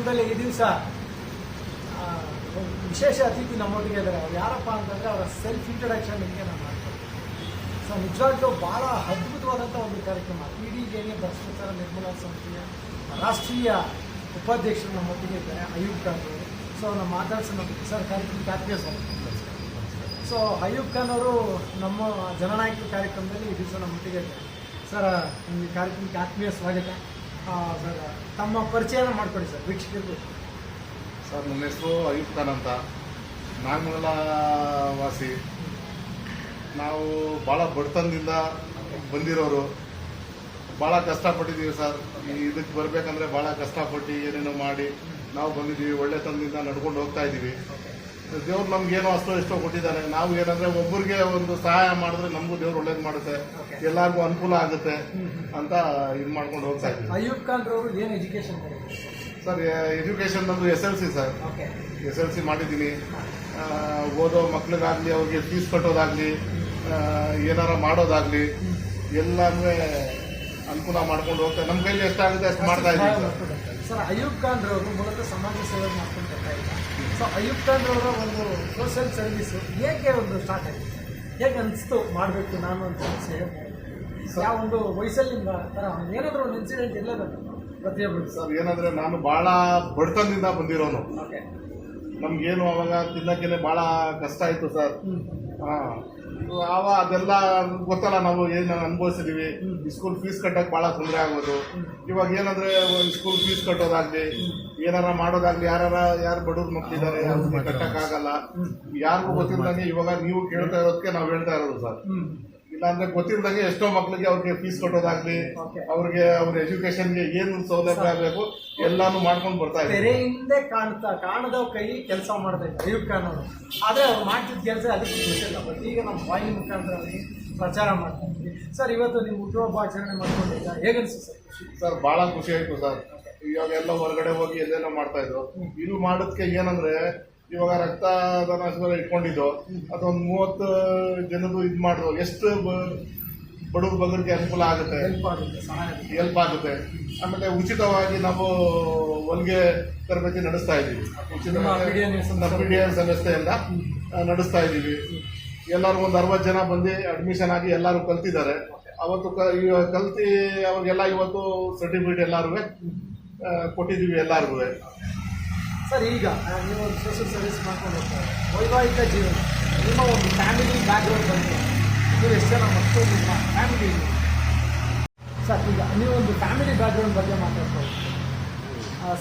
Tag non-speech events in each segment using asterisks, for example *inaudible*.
ಕಾರ್ಯಕ್ರಮದಲ್ಲಿ ಈ ದಿವಸ ವಿಶೇಷ ಅತಿಥಿ ನಮ್ಮೊಟ್ಟಿಗೆ ಇದ್ದಾರೆ. ಅವ್ರು ಯಾರಪ್ಪ ಅಂತಂದ್ರೆ ಅವರ ಸೆಲ್ಫ್ ಇಂಟ್ರಡಕ್ಷನ್ ನಿಮಗೆ ನಾನು ಮಾಡ್ತೀನಿ. ಸೊ ನಿಜವಾಗ್ಲೂ ಬಹಳ ಅದ್ಭುತವಾದಂಥ ಒಂದು ಕಾರ್ಯಕ್ರಮ. ಜೇನಿ ಭ್ರಷ್ಟಾಚಾರ ನಿರ್ಮೂಲನಾ ಸಂಸ್ಥೆಯ ರಾಷ್ಟ್ರೀಯ ಉಪಾಧ್ಯಕ್ಷರು ನಮ್ಮೊಟ್ಟಿಗೆ ಇದ್ದಾರೆ ಅಯೂಬ್ ಖಾನ್ ಅವರು. ಸೊ ಅವ್ರನ್ನ ಮಾತಾಡ್ಸೋಣ. ಸರ್, ಕಾರ್ಯಕ್ರಮಕ್ಕೆ ಆತ್ಮೀಯ ಸ್ವಾಗತ ಸೊ ಅಯೂಬ್ ಖಾನ್ ಅವರು ನಮ್ಮ ಜನನಾಯಕ ಕಾರ್ಯಕ್ರಮದಲ್ಲಿ ಈ ದಿವಸ ನಮ್ಮೊಟ್ಟಿಗೆ ಇದ್ದಾರೆ. ಸರ್ ನಿಮಗೆ ಕಾರ್ಯಕ್ರಮಕ್ಕೆ ಆತ್ಮೀಯ ಸ್ವಾಗತ. ತಮ್ಮ ಪರಿಚಯ ಮಾಡ್ಕೊಡಿ ಸರ್, ವೀಕ್ಷಕರಿಗೂ. ಸರ್, ನನ್ನ ಹೆಸರು ಖಾನ್ ಅಂತ. ನಾಗಮಂಗಲ ವಾಸಿ. ನಾವು ಭಾಳ ಬಡತನದಿಂದ ಬಂದಿರೋರು. ಭಾಳ ಕಷ್ಟಪಟ್ಟಿದ್ದೀವಿ ಸರ್. ಈ ಇದಕ್ಕೆ ಬರಬೇಕಂದ್ರೆ ಭಾಳ ಕಷ್ಟಪಟ್ಟು ಏನೇನೋ ಮಾಡಿ ನಾವು ಬಂದಿದ್ದೀವಿ, ಒಳ್ಳೆತನದಿಂದ ನಡ್ಕೊಂಡು ಹೋಗ್ತಾ ಇದ್ದೀವಿ. ದೇವ್ರು ನಮ್ಗೇನೋ ಅಷ್ಟೋ ಎಷ್ಟೋ ಕೊಟ್ಟಿದ್ದಾರೆ. ನಾವು ಏನಂದ್ರೆ ಒಬ್ಬರಿಗೆ ಒಂದು ಸಹಾಯ ಮಾಡಿದ್ರೆ ನಮಗೂ ದೇವ್ರು ಒಳ್ಳೇದು ಮಾಡುತ್ತೆ. ಎಲ್ಲರಿಗೂ ಅನುಕೂಲ ಆಗುತ್ತೆ ಅಂತ ಇದು ಮಾಡ್ಕೊಂಡು ಹೋಗ್ತಾ ಇದ್ದೀವಿ. ಅಯೂಬ್ ಖಾನ್ ಅವರು ಏನು ಎಜುಕೇಶನ್ ಸರ್ ಎಜುಕೇಶನ್ ನಮ್ಮದು S L C sir. S L C ಮಾಡಿದ್ದೀನಿ. ಓದೋ ಮಕ್ಳಿಗಾಗಲಿ ಅವ್ರಿಗೆ ಫೀಸ್ ಕಟ್ಟೋದಾಗಲಿ ಏನಾರ ಮಾಡೋದಾಗಲಿ ಎಲ್ಲನೂ ಅನುಕೂಲ ಮಾಡ್ಕೊಂಡು ಹೋಗ್ತಾ ನಮ್ಮ ಕೈಲಿ ಎಷ್ಟಾಗುತ್ತೆ ಅಷ್ಟು ಮಾಡ್ತಾ ಇದ್ದೀವಿ ಸರ್ ಅಯ್ಯೂಬ್ ಖಾನ್ ರವರು ಮೂಲತಃ ಸಮಾಜ ಸೇವೆ ಮಾಡ್ಕೊಂಡು ಬರ್ತಾ ಇದ್ದಾರೆ. ಸೊ ಖಾನ್ ಒಂದು ಸೋಷಿಯಲ್ ಸರ್ವಿಸ್ ಹೇಗೆ ಒಂದು ಸ್ಟಾರ್ಟ್ ಆಗಿದೆ? ಹೇಗೆ ಅನಿಸ್ತು ಮಾಡಬೇಕು ನಾನು ಅಂತ ಅನಿಸಿ? ಯಾವ ಒಂದು ವಯಸ್ಸಲ್ಲಿ ನಿಮ್ಗೆ ಆ ಥರ ಏನಾದರೂ ಒಂದು ಇನ್ಸಿಡೆಂಟ್ ಇಲ್ಲದ ಪ್ರತಿಯೊಬ್ಬರು ಸರ್ ಏನಂದ್ರೆ ನಾನು ಭಾಳ ಬಡತನದಿಂದ ಬಂದಿರೋನು. ಓಕೆ ನಮ್ಗೇನು ಅವಾಗ ತಿನ್ನೋಕ್ಕೆ ಭಾಳ ಕಷ್ಟ ಆಯಿತು ಸರ್ ಹಾಂ. ಆವ ಅದೆಲ್ಲ ಗೊತ್ತಲ್ಲ ನಾವು ಏನು ಅನುಭವಿಸಿದೀವಿ. ಸ್ಕೂಲ್ ಫೀಸ್ ಕಟ್ಟಕ್ಕೆ ಭಾಳ ತೊಂದರೆ ಆಗೋದು. ಇವಾಗ ಏನಂದ್ರೆ ಸ್ಕೂಲ್ ಫೀಸ್ ಕಟ್ಟೋದಾಗ್ಲಿ ಏನಾರ ಮಾಡೋದಾಗ್ಲಿ ಯಾರ ಯಾರು ಬಡವ್ರ ಮಕ್ಕಳಿದ್ದಾರೆ ಕಟ್ಟಕ್ ಆಗಲ್ಲ ಯಾರಿಗೂ ಗೊತ್ತಿಲ್ಲ ಇವಾಗ ನೀವು ಕೇಳ್ತಾ ಇರೋದಕ್ಕೆ ನಾವು ಹೇಳ್ತಾ ಇರೋದು ಸರ್. ಇಲ್ಲಾಂದ್ರೆ ಗೊತ್ತಿಲ್ದಂಗೆ ಎಷ್ಟೋ ಮಕ್ಕಳಿಗೆ ಅವ್ರಿಗೆ ಫೀಸ್ ಕಟ್ಟೋದಾಗ್ಲಿ. ಅವ್ರಿಗೆ ಅವ್ರ ಎಜುಕೇಶನ್ಗೆ ಏನು ಸೌಲಭ್ಯ ಆಗಬೇಕು ಎಲ್ಲಾನು ಮಾಡ್ಕೊಂಡು ಬರ್ತಾ ತೆರೆ ಹಿಂದೆ ಕಾಣ್ತಾ ಕಾಣದ ಕೈ ಕೆಲಸ ಮಾಡ್ತಾ ಇದ್ದ ಕಾಣೋದು ಆದ್ರೆ ಅವರು ಮಾಡ್ತಿದ್ದ ಕೆಲಸ ಅದಕ್ಕೆ ಗೊತ್ತಿಲ್ಲ ಬಟ್ ಈಗ ನಮ್ಮ ಬಾಯಿ ಮುಖಾಂತರ ಪ್ರಚಾರ ಮಾಡ್ತಾ ಇದ್ದೀವಿ. ಸರ್ ಇವತ್ತು ನೀವು ಹುಟ್ಟುಹಬ್ಬ ಆಚರಣೆ ಮಾಡ್ಕೊಂಡಿದ್ದ ಹೇಗನ್ಸು ಸರ್? ಸರ್ ಬಹಳ ಖುಷಿ ಆಯ್ತು ಸರ್ ಇವಾಗ ಎಲ್ಲ ಹೊರಗಡೆ ಹೋಗಿ ಎಲ್ಲೆಲ್ಲ ಮಾಡ್ತಾ ಇದ್ರು. ಇದು ಮಾಡೋದಕ್ಕೆ ಏನಂದ್ರೆ ಇವಾಗ ರಕ್ತದಾನ ಶಿಬಿರ ಇಟ್ಕೊಂಡಿದ್ದು ಅದೊಂದು ಮೂವತ್ತು ಜನದು ಇದು ಮಾಡಿದ್ರು. ಎಷ್ಟು ಬಡವ್ರ ಬಗ್ಗರಿಗೆ ಅನುಕೂಲ ಆಗುತ್ತೆ? ಹೆಲ್ಪ್ ಆಗುತ್ತೆ ಹೆಲ್ಪ್ ಆಗುತ್ತೆ. ಆಮೇಲೆ ಉಚಿತವಾಗಿ ನಾವು ಹೊಲಿಗೆ ತರಬೇತಿ ನಡೆಸ್ತಾ ಇದ್ದೀವಿ. ಉಚಿತ ಸಂಸ್ಥೆಯಿಂದ ನಡೆಸ್ತಾ ಇದ್ದೀವಿ. ಎಲ್ಲರೂ ಒಂದು ಅರವತ್ತು ಜನ ಬಂದು ಅಡ್ಮಿಷನ್ ಆಗಿ ಎಲ್ಲರೂ ಕಲ್ತಿದ್ದಾರೆ. ಅವತ್ತು ಕಲ್ತಿ ಅವಾಗೆಲ್ಲ ಇವತ್ತು ಸರ್ಟಿಫಿಕೇಟ್ ಎಲ್ಲರೂ ಕೊಟ್ಟಿದ್ದೀವಿ ಎಲ್ಲರಿಗೂ ಸರ್ ಈಗ ನೀವು ಒಂದು ಸೋಷಿಯಲ್ ಸರ್ವಿಸ್ ಮಾಡ್ಕೊಂಡು ಹೋಗ್ತಾರೆ ವೈವಾಹಿಕ ಜೀವನ ನಿಮ್ಮ ಒಂದು ಫ್ಯಾಮಿಲಿ ಬ್ಯಾಕ್ಗ್ರೌಂಡ್ ಬಂದು ನೀವು ಎಷ್ಟು ಜನ ಮಕ್ಕಳು ನಿಮ್ಮ ಫ್ಯಾಮಿಲಿ ಇದೆ? ಸರ್ ಈಗ ನೀವು ಒಂದು ಫ್ಯಾಮಿಲಿ ಬ್ಯಾಕ್ಗ್ರೌಂಡ್ ಬಗ್ಗೆ ಮಾತಾಡ್ತಾ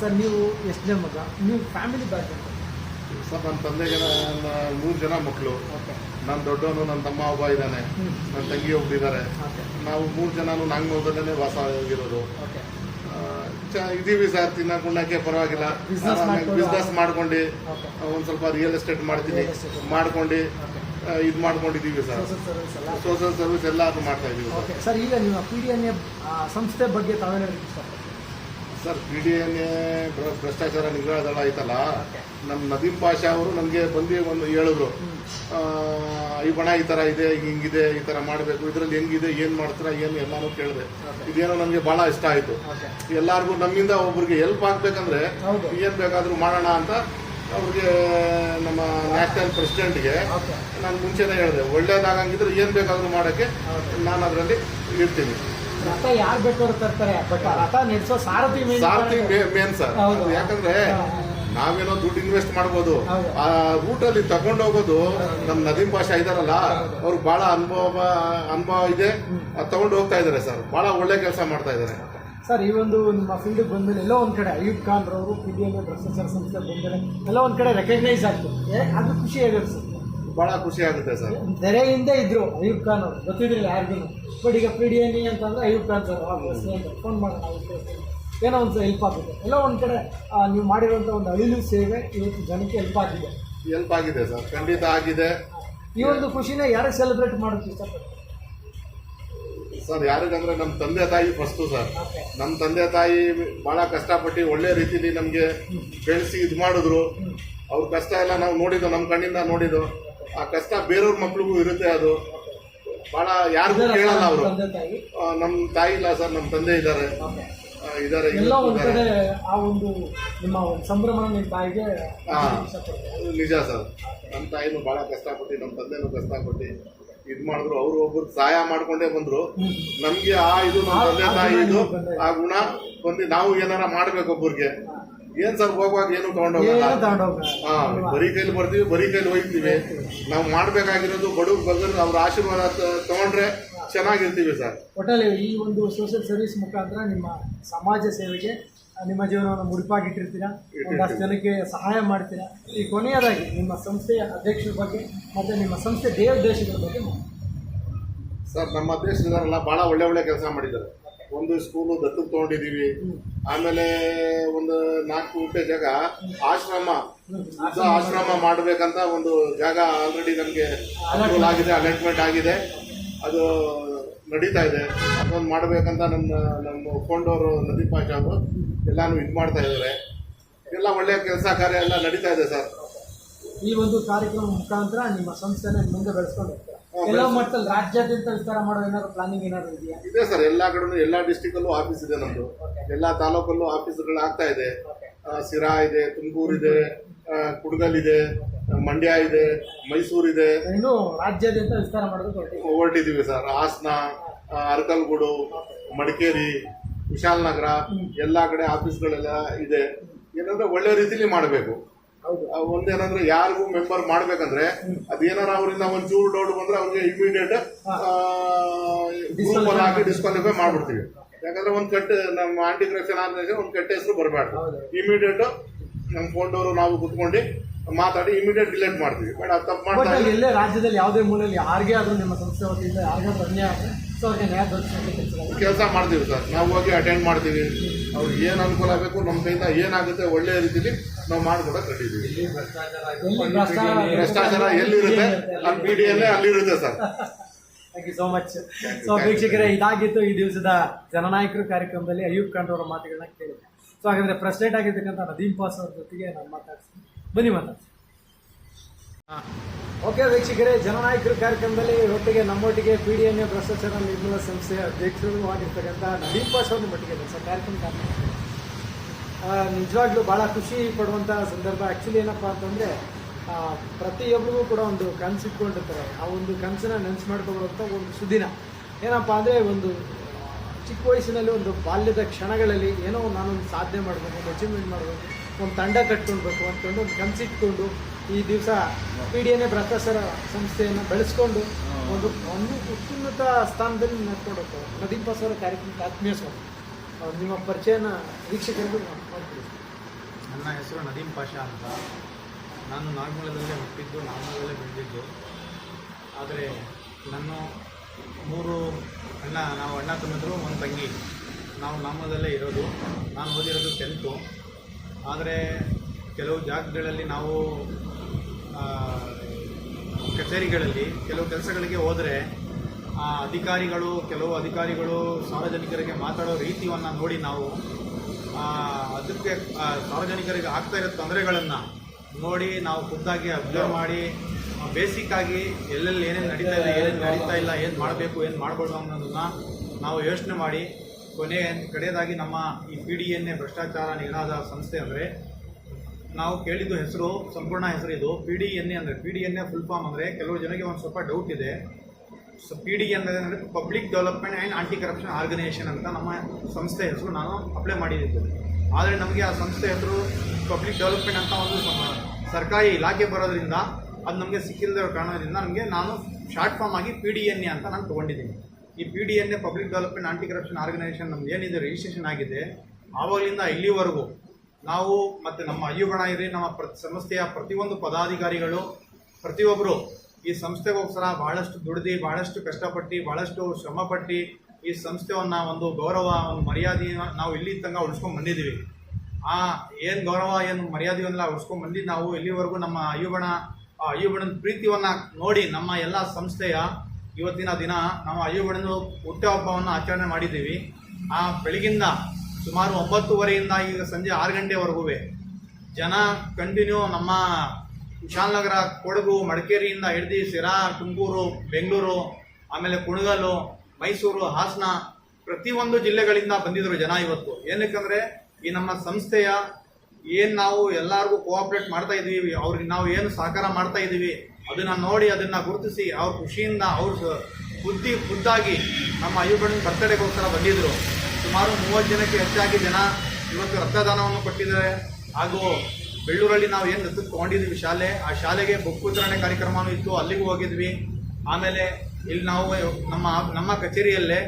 ಸರ್ ನೀವು ಎಷ್ಟನೇ ಮಗ? ನೀವು ಫ್ಯಾಮಿಲಿ ಬ್ಯಾಕ್ಗ್ರೌಂಡ್ ಸರ್ ನನ್ನ ತಂದೆಗೆ ನನ್ನ ಮೂರು ಜನ ಮಕ್ಕಳು ನನ್ನ ದೊಡ್ಡವನು ನನ್ನ ತಮ್ಮ ಒಬ್ಬ ಇದ್ದಾನೆ. ನನ್ನ ತಂಗಿ ಒಬ್ಬರಿದ್ದಾರೆ ನಾವು ಮೂರು ಜನನು ನಾಗಮೋದಲ್ಲೇ ವಾಸ ಆಗಿರೋದು. ಇದೀವಿ ಸರ್ ಉಣ್ಣಕ್ಕೆ ಪರವಾಗಿಲ್ಲ. ಬಿಸ್ನೆಸ್ ಮಾಡ್ಕೊಂಡು ಒಂದ್ ಸ್ವಲ್ಪ ರಿಯಲ್ ಎಸ್ಟೇಟ್ ಮಾಡ್ತೀನಿ. ಮಾಡ್ಕೊಂಡು. ಇದ್ ಮಾಡ್ಕೊಂಡಿದ್ದೀವಿ ಸರ್. ಸೋಷಿಯಲ್ ಸರ್ವಿಸ್ ಎಲ್ಲ ಅದು ಮಾಡ್ತಾ ಇದೀವಿ ಸರ್. ಈಗ ನಿಮ್ಮ ಪಿ ಡಿ ಎನ್ ಎ ಸಂಸ್ಥೆ ಬಗ್ಗೆ ತಾವೇನು sir P D N A ಭ್ರಷ್ಟಾಚಾರ ನಿಗ್ರಹ ದಳ ಐತಲ್ಲ ನಮ್ಮ ನದೀಮ್ ಪಾಷಾ ಅವರು ನನಗೆ ಬಂದು ಒಂದು ಹೇಳಿದ್ರು. ಈ ಬಣ ಈ ಥರ ಇದೆ ಹಿಂಗಿದೆ ಈ ಥರ ಮಾಡಬೇಕು ಇದರಲ್ಲಿ ಹೆಂಗಿದೆ ಏನು ಮಾಡ್ತೀರಾ ಏನು ಎಲ್ಲಾನು ಕೇಳಿದೆ. ಇದೇನೋ ನನಗೆ ಭಾಳ ಇಷ್ಟ ಆಯಿತು. ಎಲ್ಲರಿಗೂ ನಮ್ಮಿಂದ ಒಬ್ರಿಗೆ ಹೆಲ್ಪ್ ಆಗಬೇಕಂದ್ರೆ ಏನು ಬೇಕಾದರೂ ಮಾಡೋಣ ಅಂತ ಅವ್ರಿಗೆ ನಮ್ಮ ನ್ಯಾಷನಲ್ ಪ್ರೆಸಿಡೆಂಟ್ಗೆ ನಾನು ಮುಂಚೆನೇ ಹೇಳಿದೆ. ಒಳ್ಳೇದಾಗಂಗಿದ್ರೆ ಏನು ಬೇಕಾದರೂ ಮಾಡೋಕ್ಕೆ ನಾನು ಅದರಲ್ಲಿ ಇರ್ತೀನಿ. ರಥ ಯಾರು ಬೇಕಾದ್ರು ತರ್ತಾರೆ? ಬಟ್ ಆ ರಥ ನಡೆಸೋ ಸಾರಥಿ ಮೇನ್ ಸಾರಥಿ ಮೇನ್ ಸರ್. ಹೌದು. ಅದು ಯಾಕಂದ್ರೆ ನಾವೇನೋ ದುಡ್ಡು ಇನ್ವೆಸ್ಟ್ ಮಾಡ್ಬೋದು. ಹೌದು. ಆ ತಗೊಂಡು ತಗೊಂಡೋಗೋದು ನಮ್ಮ ನದೀಂ ಭಾಷೆ ಇದಾರಲ್ಲ ಅವ್ರಿಗೆ ಬಹಳ ಅನುಭವ ಅನುಭವ ಇದೆ. ಅದು ತಗೊಂಡು ಹೋಗ್ತಾ ಇದ್ದಾರೆ ಸರ್. ಬಹಳ ಒಳ್ಳೆ ಕೆಲಸ ಮಾಡ್ತಾ ಇದ್ದಾರೆ ಸರ್ ಈ ಒಂದು ನಿಮ್ಮ ಫೀಲ್ಡ್ ಬಂದ್ಮೇಲೆ ಎಲ್ಲೋ ಒಂದ್ ಕಡೆ ಅಯ್ಯೂಬ್ ಖಾನ್ ರವರು ಪಿ ಡಿ ಎಲ್ ಭ್ರಷ್ಟಾಚಾರ ಸಂಸ್ಥೆ ಬಂದ್ಮೇಲೆ ಎಲ್ಲೋ ಒಂದ್ ಕಡೆ ರೆಕಗ್ನೈಸ್ ಆಗ್ತದೆ. ಅದು ಖುಷಿ ಆಗಿರುತ್ತೆ ಭಾಳ ಖುಷಿ ಆಗುತ್ತೆ ಸರ್. ತೆರೆ ಹಿಂದೆ ಇದ್ರು ಅಯ್ಯೂಬ್ ಖಾನ್ ಅವರು. ಗೊತ್ತಿದ್ರಿಲ್ಲ ಯಾರಿಗೂ. ಬಟ್ ಈಗ ಪಿ ಡಿ ಎನ್ ಇ ಅಂತಂದ್ರೆ ಅಯ್ಯೂಬ್ ಖಾನ್ ಸರ್. ಫೋನ್ ಮಾಡೋಣ. ಏನೋ ಒಂದು ಹೆಲ್ಪ್ ಆಗುತ್ತೆ. ಎಲ್ಲ ಒಂದು ಕಡೆ ನೀವು ಮಾಡಿರುವಂಥ ಒಂದು ಅಳಿಲು ಸೇವೆ ಇವತ್ತು ಜನಕ್ಕೆ ಹೆಲ್ಪ್ ಆಗಿದೆ. ಹೆಲ್ಪ್ ಆಗಿದೆ ಸರ್. ಖಂಡಿತ ಆಗಿದೆ. ಈ ಒಂದು ಖುಷಿನ ಯಾರು ಸೆಲೆಬ್ರೇಟ್ ಮಾಡೋಕ್ಕೆ ಸರ್ ಸರ್ ಯಾರಿಗಂದ್ರೆ ನಮ್ಮ ತಂದೆ ತಾಯಿ ಫಸ್ಟು ಸರ್. ನಮ್ಮ ತಂದೆ ತಾಯಿ ಭಾಳ ಕಷ್ಟಪಟ್ಟು ಒಳ್ಳೆ ರೀತಿಲಿ ನಮಗೆ ಬೆಳೆಸಿ ಇದು ಮಾಡಿದ್ರು. ಅವ್ರ ಕಷ್ಟ ಎಲ್ಲ ನಾವು ನೋಡಿದ್ದು ನಮ್ಮ ಕಣ್ಣಿಂದ ನೋಡಿದ್ದು. ಆ ಕಷ್ಟ ಬೇರೆಯವ್ರ ಮಕ್ಳಿಗೂ ಇರುತ್ತೆ ಅದು. ಭಾಳ ಯಾರಿಗೂ ಕೇಳಲ್ಲ ಅವರು. ನಮ್ಮ ತಾಯಿ? ಇಲ್ಲ ಸರ್ ನಮ್ಮ ತಂದೆ ಇದ್ದಾರೆ. ಇದ್ದಾರೆ ಎಲ್ಲ ಒಂದು ಕಡೆ ಆ ಒಂದು ನಿಮ್ಮ ಒಂದು ಸಂಭ್ರಮ ನಿಮ್ಮ ತಾಯಿಗೆ. ಇಷ್ಟಪಡ್ತಾರೆ ನಿಜ ಸರ್. ನಮ್ಮ ತಾಯಿನೂ ಭಾಳ ಕಷ್ಟಪಟ್ಟು ನಮ್ಮ ತಂದೆನೂ ಕಷ್ಟಪಟ್ಟು ಇದು ಮಾಡಿದ್ರು. ಅವರು ಒಬ್ಬರು ಸಹಾಯ ಮಾಡ್ಕೊಂಡೇ ಬಂದರು. ನಮಗೆ ಆ ಇದು ನಮ್ಮ ತಂದೆ ತಾಯಿ ಇದು ಆ ಗುಣ ಬಂದು ನಾವು ಏನಾರ ಮಾಡ್ಬೇಕು ಒಬ್ಬರಿಗೆ ಏನ್ ಸರ್ ಹೋಗುವಾಗ ಏನು ತಗೊಂಡೋಗಲ್ಲ? ಹಾ ಬರೀ ಕೈಲಿ ಬರ್ತೀವಿ ಬರೀ ಕೈಲಿ ಹೋಗ್ತೀವಿ. ನಾವು ಮಾಡ್ಬೇಕಾಗಿರೋದು ಬಡವ್ರ ಬಗ್ಗರು ಅವ್ರ ಆಶೀರ್ವಾದ ತಗೊಂಡ್ರೆ ಚೆನ್ನಾಗಿರ್ತೀವಿ ಸರ್. ಒಟ್ಟಲ್ಲಿ ಈ ಒಂದು ಸೋಷಿಯಲ್ ಸರ್ವಿಸ್ ಮುಖಾಂತರ ನಿಮ್ಮ ಸಮಾಜ ಸೇವೆಗೆ ನಿಮ್ಮ ಜೀವನವನ್ನು ಮುಡಿಪಾಗಿಟ್ಟಿರ್ತೀರಾ? ಒಂದಷ್ಟು ಜನಕ್ಕೆ ಸಹಾಯ ಮಾಡ್ತೀರಾ? ಈ ಕೊನೆಯದಾಗಿ ನಿಮ್ಮ ಸಂಸ್ಥೆಯ ಅಧ್ಯಕ್ಷರ ಬಗ್ಗೆ ಮತ್ತೆ ನಿಮ್ಮ ಸಂಸ್ಥೆ ದೇವದೇಶಗಳ ಬಗ್ಗೆ ಸರ್ ನಮ್ಮ ದೇಶದವರೆಲ್ಲ ಭಾಳ ಒಳ್ಳೆ ಒಳ್ಳೆ ಕೆಲಸ ಮಾಡಿದ್ದಾರೆ. ಒಂದು ಸ್ಕೂಲು ದತ್ತಕ್ಕೆ ತಗೊಂಡಿದೀವಿ. ಆಮೇಲೆ ಒಂದು ನಾಲ್ಕು ಗುಂಟೆ ಜಾಗ ಆಶ್ರಮ. ಆಶ್ರಮ ಮಾಡಬೇಕಂತ ಒಂದು ಜಾಗ ಆಲ್ರೆಡಿ ನಮಗೆ ಅನುಕೂಲ ಆಗಿದೆ ಅಲಾಟ್ಮೆಂಟ್ ಆಗಿದೆ. ಅದು ನಡೀತಾ ಇದೆ. ಅದೊಂದು ಮಾಡಬೇಕಂತ ನಮ್ಮ ನಮ್ಮ ಕೊಂಡವರು ನದೀಪ್ ಅವರು ಎಲ್ಲಾನು ಇದು ಮಾಡ್ತಾ ಇದ್ದಾರೆ ಎಲ್ಲ ಒಳ್ಳೆಯ ಕೆಲಸ ಕಾರ್ಯ ಎಲ್ಲ ನಡೀತಾ ಇದೆ ಸರ್. ಈ ಒಂದು ಕಾರ್ಯಕ್ರಮ ಮುಖಾಂತರ ನಿಮ್ಮ ಸಂಸ್ಥೆನ ಮುಂದೆ ಬೆಳೆಸ್ಕೊಂಡು ಹೋಗ್ತೀರಾ? ಎಲ್ಲ ಮಟ್ಟದಲ್ಲಿ ರಾಜ್ಯಾದ್ಯಂತ ವಿಸ್ತಾರ ಮಾಡೋ ಏನಾದ್ರು ಪ್ಲಾನಿಂಗ್ ಏನಾದ್ರು ಇದೆಯಾ? ಇದೆ ಸರ್ ಎಲ್ಲ ಕಡೆನೂ ಡಿಸ್ಟಿಕ್ ಅಲ್ಲೂ ಆಫೀಸ್ ಇದೆ ನಮ್ಮದು ಎಲ್ಲಾ ತಾಲೂಕಲ್ಲೂ ಆಫೀಸ್ಗಳು ಆಗ್ತಾ ಇದೆ. ಸಿರಾ ಇದೆ ತುಮಕೂರು ಇದೆ ಕುಡಗಲ್ ಇದೆ ಮಂಡ್ಯ ಇದೆ ಮೈಸೂರು ಇದೆ. ಇನ್ನು ರಾಜ್ಯಾದ್ಯಂತ ವಿಸ್ತಾರ ಮಾಡೋದು ಹೊರಟಿದೀವಿ ಸರ್. ಹಾಸನ ಅರಕಲ್ಗೂಡು ಮಡಿಕೇರಿ ವಿಶಾಲನಗರ ಎಲ್ಲ ಕಡೆ ಆಫೀಸ್ಗಳೆಲ್ಲ ಇದೆ. ಏನಂದ್ರೆ ಒಳ್ಳೆ ರೀತಿಲಿ ಮಾಡಬೇಕು. ಒಂದೇನಂದ್ರೆ ಯಾರಿಗೂ ಮೆಂಬರ್ ಮಾಡ್ಬೇಕಂದ್ರೆ ಅದೇನಾರ ಅವರಿಂದ ಒಂಚೂರು ಡೌಟ್ ಬಂದ್ರೆ ಅವ್ರಿಗೆ ಇಮಿಡಿಯೇಟ್ ಗ್ರೂಪ್ ಅಲ್ಲಿ ಹಾಕಿ ಡಿಸ್ಕ್ವಾಲಿಫೈ ಮಾಡ್ಬಿಡ್ತೀವಿ. ಯಾಕಂದ್ರೆ ಒಂದ್ ಕೆಟ್ಟ ನಮ್ಮ ಆಂಟಿ ಕ್ರೆಕ್ಷನ್ ಆದ್ರೆ ಒಂದ್ ಕೆಟ್ಟ ಹೆಸರು ಬರಬಾರ್ದು. ಇಮಿಡಿಯೇಟ್ ನಮ್ಮ ಫೋನ್ದವರು ನಾವು ಕುತ್ಕೊಂಡು ಮಾತಾಡಿ ಇಮಿಡಿಯೇಟ್ ಡಿಲೇಟ್ ಮಾಡ್ತೀವಿ. ಬಟ್ ಅದು ತಪ್ಪು ಮಾಡ್ತಾ ಎಲ್ಲೇ ರಾಜ್ಯದಲ್ಲಿ ಯಾವುದೇ ಮೂಲೆಯಲ್ಲಿ ಯಾರಿಗೆ ಆದ್ರೂ ನಿಮ್ಮ ಸಂಸ್ಥೆ ವತಿಯಿಂದ ಯಾರಿಗೆ ಅನ್ಯಾಯ ಕೆಲಸ ಮಾಡ್ತೀವಿ ಸರ್. ನಾವು ಹೋಗಿ ಅಟೆಂಡ್ ಮಾಡ್ತೀವಿ. ಅವ್ರಿಗೆ ಏನು ಅನುಕೂಲ ಆಗಬೇಕು ನಮ್ಮ ಕೈಯಿಂದ ಏನಾಗುತ್ತೆ ಒಳ್ಳೆಯ ರೀತಿಲಿ ನಾವು ಮಾಡ್ಕೊಡಕ್ ಕಟ್ಟಿದೀವಿ ಭ್ರಷ್ಟಾಚಾರ ಎಲ್ಲಿರುತ್ತೆ? ಅಲ್ಲಿ ಪಿ ಅಲ್ಲಿರುತ್ತೆ ಸರ್. ಸೋ ಮಚ್ ಸೊ ವೀಕ್ಷಕರೇ, ಇದಾಗಿತ್ತು ಈ ದಿವಸದ ಜನನಾಯಕರು ಕಾರ್ಯಕ್ರಮದಲ್ಲಿ ಅಯ್ಯೂಬ್ ಖಾನ್ ಅವರ ಮಾತುಗಳನ್ನ ಕೇಳಿದೆ ಸೊ ಹಾಗಾದ್ರೆ ಪ್ರೆಸಿಡೆಂಟ್ ಆಗಿರ್ತಕ್ಕಂಥ ನದೀಮ್ ಪಾಸ್ ಅವ್ರ ಜೊತೆಗೆ ನಾನು ಮಾತಾಡ್ತೀನಿ. ಬನ್ನಿ ಮಾತಾಡ್ತೀನಿ. ಓಕೆ ವೀಕ್ಷಕರೇ, ಜನನಾಯಕರ ಕಾರ್ಯಕ್ರಮದಲ್ಲಿ ಒಟ್ಟಿಗೆ ನಮ್ಮೊಟ್ಟಿಗೆ ಪಿ ಡಿ ಎನ್ ಎ ಭ್ರಷ್ಟಾಚಾರ ನಿರ್ಮೂಲ ಸಂಸ್ಥೆ ಅಧ್ಯಕ್ಷರು ಆಗಿರ್ತಕ್ಕಂಥ ಅಂತ ಪಾಸ್ ಅವ್ರ ಮಟ್ಟಿಗೆ ಸರ್ ಕಾರ್ಯಕ್ರಮ ನಿಜವಾಗ್ಲೂ ಭಾಳ ಖುಷಿ ಪಡುವಂಥ ಸಂದರ್ಭ. ಆ್ಯಕ್ಚುಲಿ ಏನಪ್ಪ ಅಂತಂದ್ರೆ ಪ್ರತಿಯೊಬ್ಬರಿಗೂ ಕೂಡ ಒಂದು ಕನಸು ಇಟ್ಕೊಂಡಿರ್ತಾರೆ ಆ ಒಂದು ಕನಸನ್ನ ನೆನ್ಸು ಮಾಡ್ಕೊಳ್ಳುವಂಥ ಒಂದು ಸುದಿನ. ಏನಪ್ಪಾ ಅಂದ್ರೆ, ಒಂದು, ಚಿಕ್ಕ ವಯಸ್ಸಿನಲ್ಲಿ ಒಂದು ಬಾಲ್ಯದ ಕ್ಷಣಗಳಲ್ಲಿ ಏನೋ ನಾನೊಂದು ಸಾಧನೆ ಮಾಡಬೇಕು ಒಂದು ಅಚೀವ್ಮೆಂಟ್ ಮಾಡಬೇಕು, ಒಂದು ತಂಡ ಕಟ್ಕೊಳ್ಬೇಕು ಅಂತಂದು ಒಂದು ಕನಸಿಟ್ಕೊಂಡು ಈ ದಿವಸ ಪಿ ಡಿ ಎನ್ ಎ ಭ್ರಷ್ಟಾಚಾರ ಸಂಸ್ಥೆಯನ್ನು ಬೆಳೆಸ್ಕೊಂಡು ಒಂದು ಒಂದು ಉತ್ತುನ್ನತ ಸ್ಥಾನದಲ್ಲಿ ನಡ್ಕೊಂಡು ಹೋಗ್ತಾರೆ ನದೀಪ್ ಕಾರ್ಯಕ್ರಮಕ್ಕೆ ಆತ್ಮೀಯ ಸ್ವಾಗತ. ಅವ್ರು ನಿಮ್ಮ ಪರಿಚಯನ ವೀಕ್ಷಕರಿಗೂ ಮಾಡ್ತೀವಿ. ನನ್ನ ಹೆಸರು ನದೀಮ್ ಪಾಷಾ ಅಂತ. ನಾನು ನಾಗಮೂಲದಲ್ಲೇ ಹುಟ್ಟಿದ್ದು ನಾಗಮಲದಲ್ಲೇ ಬೆಳೆದಿದ್ದು. ಆದರೆ ನನ್ನ ಮೂರು ಅಣ್ಣ ನಾವು ಅಣ್ಣ ತಮ್ಮಿದ್ರು ಒಂದು ತಂಗಿ. ನಾವು ನಾಮದಲ್ಲೇ ಇರೋದು. ನಾನು ಓದಿರೋದು ಟೆಂತು ಆದರೆ ಕೆಲವು ಜಾಗಗಳಲ್ಲಿ ನಾವು ಕಚೇರಿಗಳಲ್ಲಿ ಕೆಲವು ಕೆಲಸಗಳಿಗೆ ಹೋದರೆ ಆ ಅಧಿಕಾರಿಗಳು, ಕೆಲವು ಅಧಿಕಾರಿಗಳು ಸಾರ್ವಜನಿಕರಿಗೆ ಮಾತಾಡೋ ರೀತಿಯನ್ನು ನೋಡಿ ನಾವು ಅದಕ್ಕೆ ಸಾರ್ವಜನಿಕರಿಗೆ ಆಗ್ತಾ ಇರೋ ತೊಂದರೆಗಳನ್ನು ನೋಡಿ ನಾವು ಖುದ್ದಾಗಿ ಅಬ್ಸರ್ವ್ ಮಾಡಿ ಬೇಸಿಕ್ ಆಗಿ ಎಲ್ಲೆಲ್ಲಿ ಏನೇನು ನಡೀತಾ ಇದೆ, ಏನೇನು ನಡೀತಾ ಇಲ್ಲ, ಏನು ಮಾಡಬೇಕು, ಏನು ಮಾಡಬಾರ್ದು ಅನ್ನೋದನ್ನು ನಾವು ಯೋಚನೆ ಮಾಡಿ. ಕೊನೆ ಕಡೆಯದಾಗಿ ನಮ್ಮ ಈ ಪಿ ಡಿ ಎನ್ ಭ್ರಷ್ಟಾಚಾರ ನಿಗ್ರಹದ ಸಂಸ್ಥೆ ಅಂದರೆ ನಾವು ಕೇಳಿದ್ದು ಹೆಸರು, ಸಂಪೂರ್ಣ ಹೆಸರು ಇದು. ಪಿ ಡಿ ಎನ್ ಎ ಅಂದರೆ P D N A full form ಅಂದರೆ ಕೆಲವು ಜನಕ್ಕೆ ಒಂದು ಸ್ವಲ್ಪ ಡೌಟ್ ಇದೆ. ಸೊ ಪಿ ಡಿ ಎನ್ ಅಂದರೆ public development and anti corruption organisation ಅಂತ ನಮ್ಮ ಸಂಸ್ಥೆ ಹೆಸರು ನಾನು ಅಪ್ಲೈ ಮಾಡಿದ್ದು ಆದರೆ ನಮಗೆ ಆ ಸಂಸ್ಥೆ ಹೆಸರು ಪಬ್ಲಿಕ್ ಡೆವಲಪ್ಮೆಂಟ್ ಅಂತ ಒಂದು ಸರ್ಕಾರಿ ಇಲಾಖೆ ಬರೋದ್ರಿಂದ ಅದು ನಮಗೆ ಸಿಕ್ಕಿಲ್ಲದ ಕಾರಣದಿಂದ ನಮಗೆ ನಾನು ಶಾರ್ಟ್ ಫಾರ್ಮ್ ಆಗಿ ಪಿ ಡಿ ಎನ್ ಎ ಅಂತ ನಾನು ತೊಗೊಂಡಿದ್ದೀನಿ. ಈ P D N A public development anti corruption organisation ನಮ್ದು ಏನಿದೆ ರಿಜಿಸ್ಟ್ರೇಷನ್ ಆಗಿದೆ, ಆವಾಗಲಿಂದ ಇಲ್ಲಿವರೆಗೂ ನಾವು ಮತ್ತು ನಮ್ಮ ಅಯ್ಯುಗಣ ಇರಿ ನಮ್ಮ ಪ್ರತಿ ಸಂಸ್ಥೆಯ ಪ್ರತಿಯೊಂದು ಪದಾಧಿಕಾರಿಗಳು ಪ್ರತಿಯೊಬ್ಬರು ಈ ಸಂಸ್ಥೆಗೋಸ್ಕರ ಬಹಳಷ್ಟು ದುಡಿದು, ಬಹಳಷ್ಟು ಕಷ್ಟಪಟ್ಟು, ಬಹಳಷ್ಟು ಶ್ರಮಪಟ್ಟು ಈ ಸಂಸ್ಥೆಯನ್ನ ಒಂದು ಗೌರವ, ಒಂದು ಮರ್ಯಾದೆಯನ್ನು ನಾವು ಇಲ್ಲಿ ತನಕ ಉಳಿಸ್ಕೊಂಡು ಬಂದಿದ್ದೀವಿ. ಆ ಏನು ಗೌರವ, ಏನು ಮರ್ಯಾದೆಯನ್ನೆಲ್ಲ ಉಳಿಸ್ಕೊಂಡು ಬಂದಿದ್ದು ನಾವು ಇಲ್ಲಿವರೆಗೂ ನಮ್ಮ ಅಯ್ಯುಗಣ ಆ ಪ್ರೀತಿಯನ್ನ ನೋಡಿ ನಮ್ಮ ಎಲ್ಲ ಸಂಸ್ಥೆಯ ಇವತ್ತಿನ ದಿನ ನಾವು ಅಯ್ಯುಬಣ್ಣನ ಹುಟ್ಟುಹಬ್ಬವನ್ನು ಆಚರಣೆ ಮಾಡಿದ್ದೀವಿ. ಆ ಬೆಳಗಿಂದ ಸುಮಾರು ಒಂಬತ್ತುವರೆಯಿಂದ ಈಗ ಸಂಜೆ ಆರು ಗಂಟೆವರೆಗೂ ಜನ ಕಂಟಿನ್ಯೂ ನಮ್ಮ ಕುಶಾಲನಗರ ಕೊಡಗು, ಮಡಿಕೇರಿಯಿಂದ ಹಿಡಿದು ಸಿರಾ ತುಮಕೂರು, ಬೆಂಗಳೂರು, ಆಮೇಲೆ ಕುಣಗಲು ಮೈಸೂರು, ಹಾಸನ ಪ್ರತಿಯೊಂದು ಜಿಲ್ಲೆಗಳಿಂದ ಬಂದಿದ್ರು ಜನ ಇವತ್ತು. ಏನಕ್ಕಂದರೆ ಈ ನಮ್ಮ ಸಂಸ್ಥೆಯ ಏನ್ ನಾವು ಎಲ್ಲರಿಗೂ ಕೋಆಪರೇಟ್ ಮಾಡ್ತಾ ಇದ್ದೀವಿ, ಅವ್ರಿಗೆ ನಾವು ಏನು ಸಹಕಾರ ಮಾಡ್ತಾ ಇದೀವಿ ಅದನ್ನ ನೋಡಿ, ಅದನ್ನ ಗುರುತಿಸಿ, ಅವ್ರ ಖುಷಿಯಿಂದ ಅವ್ರ ಬುದ್ಧಿ ಖುದ್ದಾಗಿ ನಮ್ಮ ಅಯ್ಯಪ್ಪನ ಬರ್ತಡೆಗೋಸ್ಕರ ಬಂದಿದ್ರು. ಸುಮಾರು ಮೂವತ್ತು ಜನಕ್ಕೆ ಹೆಚ್ಚಾಗಿ ಜನ ಇವತ್ತು ರಕ್ತದಾನವನ್ನು ಕೊಟ್ಟಿದ್ದಾರೆ. ಹಾಗೂ ಬೆಳ್ಳೂರಲ್ಲಿ ನಾವು ಏನು ದತ್ತು ತೊಗೊಂಡಿದ್ದೀವಿ ಶಾಲೆ, ಆ ಶಾಲೆಗೆ ಬುಕ್ ವಿತರಣೆ ಕಾರ್ಯಕ್ರಮನೂ ಇತ್ತು, ಅಲ್ಲಿಗೂ ಹೋಗಿದ್ವಿ. ಆಮೇಲೆ ಇಲ್ಲಿ ನಾವು ನಮ್ಮ ನಮ್ಮ ಕಚೇರಿಯಲ್ಲೇ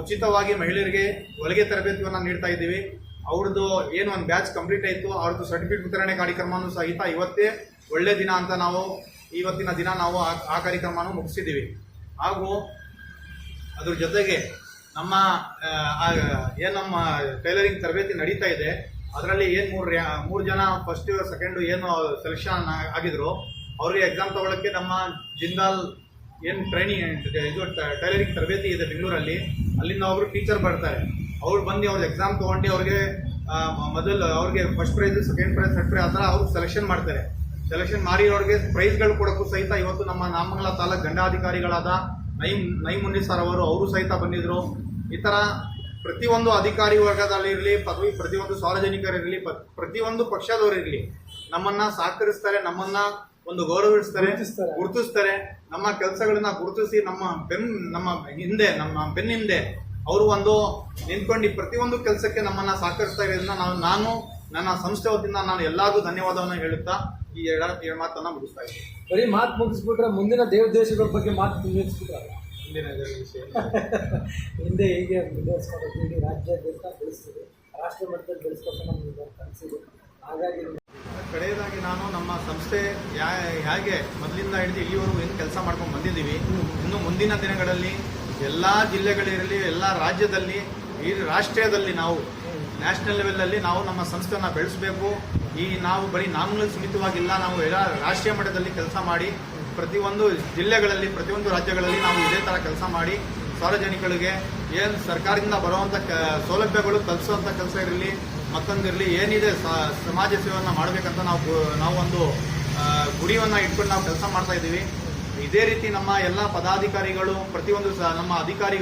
ಉಚಿತವಾಗಿ ಮಹಿಳೆಯರಿಗೆ ಹೊಲಿಗೆ ತರಬೇತಿಯನ್ನು ನೀಡ್ತಾ ಇದ್ದೀವಿ. ಅವ್ರದ್ದು ಏನು ಒಂದು ಬ್ಯಾಚ್ ಕಂಪ್ಲೀಟ್ ಆಯಿತು, ಅವ್ರದ್ದು ಸರ್ಟಿಫಿಕೇಟ್ ವಿತರಣೆ ಕಾರ್ಯಕ್ರಮನೂ ಸಹಿತ ಇವತ್ತೇ ಒಳ್ಳೆ ದಿನ ಅಂತ ನಾವು, ಇವತ್ತಿನ ದಿನ ನಾವು ಆ ಕಾರ್ಯಕ್ರಮನೂ ಮುಗಿಸಿದ್ದೀವಿ. ಹಾಗೂ ಅದ್ರ ಜೊತೆಗೆ ನಮ್ಮ ಏನು ನಮ್ಮ ಟೈಲರಿಂಗ್ ತರಬೇತಿ ನಡೀತಾ ಇದೆ. ಅದರಲ್ಲಿ ಏನು ಮೂರು ಮೂರು ಜನ ಫಸ್ಟ್ ಸೆಕೆಂಡು ಏನು ಸೆಲೆಕ್ಷನ್ ಆಗಿದ್ರು, ಅವರಿಗೆ ಎಕ್ಸಾಮ್ ತಗೊಳ್ಳೋಕ್ಕೆ ನಮ್ಮ ಜಿಂದಾಲ್ ಏನು ಟ್ರೈನಿಂಗ್ ಇದು ಟೈಲರಿಂಗ್ ತರಬೇತಿ ಇದೆ ಬೆಂಗಳೂರಲ್ಲಿ. ಅಲ್ಲಿಂದ ಒಬ್ಬರು ಟೀಚರ್ ಬರ್ತಾರೆ. ಅವ್ರು ಬಂದು ಅವ್ರ ಎಕ್ಸಾಮ್ ತೊಗೊಂಡು ಅವ್ರಿಗೆ ಮೊದಲು ಅವ್ರಿಗೆ first prize second prize third prize ಆ ಥರ ಅವ್ರು ಸೆಲೆಕ್ಷನ್ ಮಾಡ್ತಾರೆ. ಸೆಲೆಕ್ಷನ್ ಮಾಡಿರೋರಿಗೆ ಪ್ರೈಸ್ಗಳು ಕೊಡೋಕ್ಕೂ ಸಹಿತ ಇವತ್ತು ನಮ್ಮ ನಾಮಂಗಲ ತಾಲೂಕು ದಂಡಾಧಿಕಾರಿಗಳಾದ ನೈಮ್, ನೈಮುನ್ನಿ ಮುನ್ನಿ ಸರ್ ಅವರು ಅವರು ಸಹಿತ ಬಂದಿದ್ರು. ಈ ಥರ ಪ್ರತಿಯೊಂದು ಅಧಿಕಾರಿ ವರ್ಗದಲ್ಲಿರಲಿ ಪದವಿ ಪ್ರತಿಯೊಂದು ಸಾರ್ವಜನಿಕರಿರಲಿ ಪ್ರತಿಯೊಂದು ಪಕ್ಷದವರಿರಲಿ ನಮ್ಮನ್ನ ಸಹಕರಿಸ್ತಾರೆ ನಮ್ಮನ್ನ ಒಂದು ಗೌರವಿಸ್ತಾರೆ ಗುರುತಿಸ್ತಾರೆ. ನಮ್ಮ ಕೆಲಸಗಳನ್ನ ಗುರುತಿಸಿ ನಮ್ಮ ಬೆನ್ ನಮ್ಮ ಹಿಂದೆ ನಮ್ಮ ಬೆನ್ನ ಹಿಂದೆ ಅವರು ಒಂದು ನಿಂತ್ಕೊಂಡು ಪ್ರತಿಯೊಂದು ಕೆಲಸಕ್ಕೆ ನಮ್ಮನ್ನ ಸಹಕರಿಸ್ತಾ ಇರೋದ್ರಿಂದ ನಾನು ನಾನು ನನ್ನ ಸಂಸ್ಥೆ ವತಿಯಿಂದ ನಾನು ಎಲ್ಲರಿಗೂ ಧನ್ಯವಾದವನ್ನು ಹೇಳುತ್ತಾ ಈ ಈ ಮಾತನ್ನ ಮುಗಿಸ್ತಾ ಇದ್ದೀನಿ. ಬರೀ ಮಾತು ಮುಗಿಸ್ಬಿಟ್ರೆ ಮುಂದಿನ ದೇವ ದೇಶಗಳ ಬಗ್ಗೆ ಮಾತು ವಿಷಯ *laughs* ಹಿಂದೆ ಹೀಗೆ ಮುಂದುವರಿಸ್ಕೊಂಡು ಇಡೀ ರಾಜ್ಯ ದೇಶ ಬೆಳೆಸ್ತೀವಿ ರಾಷ್ಟ್ರ ಮಟ್ಟದಲ್ಲಿ ಬೆಳೆಸ್ಕೊಂಡು ನಮ್ಗೆ ಕನಸಿದೆ. ಹಾಗಾಗಿ ಕಡೆಯದಾಗಿ ನಾನು ನಮ್ಮ ಸಂಸ್ಥೆ ಯಾ ಹೇಗೆ ಮೊದಲಿಂದ ಹಿಡಿದು ಇಲ್ಲಿವರೆಗೂ ಏನು ಕೆಲಸ ಮಾಡ್ಕೊಂಡು ಬಂದಿದ್ದೀವಿ ಇನ್ನು ಮುಂದಿನ ದಿನಗಳಲ್ಲಿ ಎಲ್ಲ ಜಿಲ್ಲೆಗಳಿರಲಿ ಎಲ್ಲ ರಾಜ್ಯದಲ್ಲಿ ಈ ರಾಷ್ಟ್ರೀಯದಲ್ಲಿ ನಾವು ನ್ಯಾಷನಲ್ ಲೆವೆಲಲ್ಲಿ ನಾವು ನಮ್ಮ ಸಂಸ್ಥೆಯನ್ನು ಬೆಳೆಸಬೇಕು. ಈ ನಾವು ಬರೀ ನಾಮಿನಲ್ ಸೀಮಿತವಾಗಿಲ್ಲ ನಾವು ಎಲ್ಲ ರಾಷ್ಟ್ರೀಯ ಮಟ್ಟದಲ್ಲಿ ಕೆಲಸ ಮಾಡಿ ಪ್ರತಿಯೊಂದು ಜಿಲ್ಲೆಗಳಲ್ಲಿ, ಪ್ರತಿಯೊಂದು ರಾಜ್ಯಗಳಲ್ಲಿ ನಾವು ಇದೇ ಥರ ಕೆಲಸ ಮಾಡಿ ಸಾರ್ವಜನಿಕರಿಗೆ ಏನು ಸರ್ಕಾರದಿಂದ ಬರುವಂಥ ಕ, ಸೌಲಭ್ಯಗಳು ತಲುಪಿಸುವಂಥ ಕೆಲಸ ಇರಲಿ ಮತ್ತೊಂದಿರಲಿ ಏನಿದೆ ಸಮಾಜ ಸೇವೆಯನ್ನು ಮಾಡಬೇಕಂತ ನಾವು ನಾವು ಒಂದು ಗುರಿಯನ್ನು ಇಟ್ಕೊಂಡು ನಾವು ಕೆಲಸ ಮಾಡ್ತಾ ಇದ್ದೀವಿ. ಇದೇ ರೀತಿ ನಮ್ಮ ಎಲ್ಲ ಪದಾಧಿಕಾರಿಗಳು, ಪ್ರತಿಯೊಂದು ಸ, ನಮ್ಮ ಅಧಿಕಾರಿ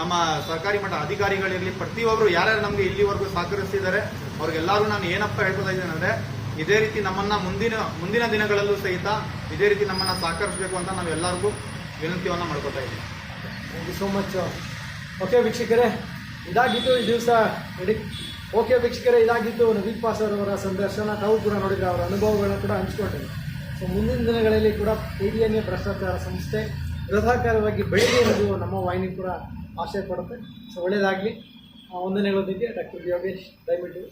ನಮ್ಮ ಸರ್ಕಾರಿ ಮಟ್ಟ ಅಧಿಕಾರಿಗಳಿರಲಿ ಪ್ರತಿಯೊಬ್ಬರು ಯಾರ್ಯಾರು ನಮಗೆ ಇಲ್ಲಿವರೆಗೂ ಸಹಕರಿಸಿದ್ದಾರೆ ಅವ್ರಿಗೆಲ್ಲರೂ ನಾನು ಏನಪ್ಪ ಹೇಳ್ಕೊತಾ ಇದ್ದೇನೆ ಅಂದರೆ ಇದೇ ರೀತಿ ನಮ್ಮನ್ನ ಮುಂದಿನ ಮುಂದಿನ ದಿನಗಳಲ್ಲೂ ಸಹಿತ ಇದೇ ರೀತಿ ನಮ್ಮನ್ನ ಸಹಕರಿಸಬೇಕು ಅಂತ ನಾವು ಎಲ್ಲರಿಗೂ ವಿನಂತಿಯನ್ನು ಮಾಡ್ಕೊತಾ ಇದ್ದೀವಿ. ಸೋ ಮಚ್ ಓಕೆ ವೀಕ್ಷಕರೇ, ಇದಾಗಿತ್ತು ಈ ದಿವಸ ಓಕೆ ವೀಕ್ಷಕರೇ, ಇದಾಗಿತ್ತು ನವೀನ್ ಪಾಸರ್ ಅವರ ಸಂದರ್ಶನ. ತಾವು ಕೂಡ ನೋಡಿದ್ರೆ ಅವರ ಅನುಭವಗಳನ್ನ ಕೂಡ ಹಂಚಿಕೊಂಡೆ ಸೊ ಮುಂದಿನ ದಿನಗಳಲ್ಲಿ ಕೂಡ ಪಿ ಭ್ರಷ್ಟಾಚಾರ ಸಂಸ್ಥೆ ಬೃಹದಾಕಾರವಾಗಿ ಬೆಳಗ್ಗೆ ಇರೋದು ನಮ್ಮ ವಾಹಿನಿ ಕೂಡ ಆಶಯ ಪಡುತ್ತೆ ಸೊ ಒಳ್ಳೆಯದಾಗಲಿ ಹೇಳೋದಕ್ಕೆ ಡಾಕ್ಟರ್ ಯೋಗೇಶ್, ದಯವಿಟ್ಟು.